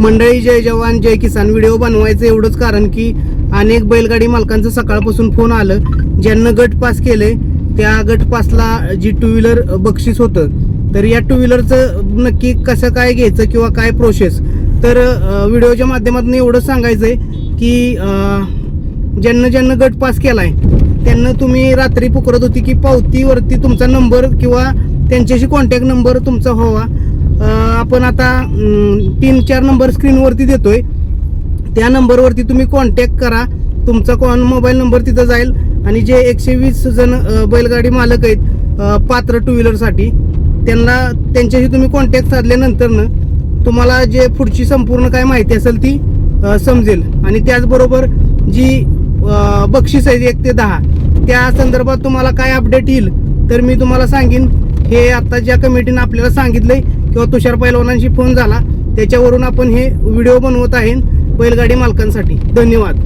मंडळी जय जवान जय किसान. व्हिडिओ बनवायचं एवढंच कारण की अनेक बैलगाडी मालकांचं सकाळपासून फोन आलं. ज्यांना गट पास केले त्या गट पासला जी टू व्हीलर बक्षीस होतं. तर या टू व्हीलरचं नक्की कसं काय घ्यायचं किंवा काय प्रोसेस तर व्हिडिओच्या माध्यमातून एवढंच आहे की ज्यांना ज्यांना गट पास आहे त्यांना तुम्ही रात्री पुकरत होती की पावतीवरती तुमचा नंबर किंवा त्यांच्याशी कॉन्टॅक्ट नंबर तुमचा व्हावा. हो आपण आता तीन चार नंबर स्क्रीनवरती देतोय. त्या नंबरवरती तुम्ही कॉन्टॅक्ट करा. तुमचा कॉन मोबाईल नंबर तिथं जाईल. आणि जे एकशे वीस जण बैलगाडी मालक आहेत पात्र टू व्हीलरसाठी त्यांना त्यांच्याशी तुम्ही कॉन्टॅक्ट साधल्यानंतरनं तुम्हाला जे पुढची संपूर्ण काय माहिती असेल ती समजेल. आणि त्याचबरोबर जी बक्षीस आहेत एक ते दहा त्या संदर्भात तुम्हाला काय अपडेट येईल तर मी तुम्हाला सांगेन. हे आता ज्या कमिटीनं आपल्याला सांगितलं आहे किंवा तुषार पैलवानांशी फोन झाला त्याच्यावरून आपण हे व्हिडिओ बनवत आहे बैलगाडी मालकांसाठी. धन्यवाद.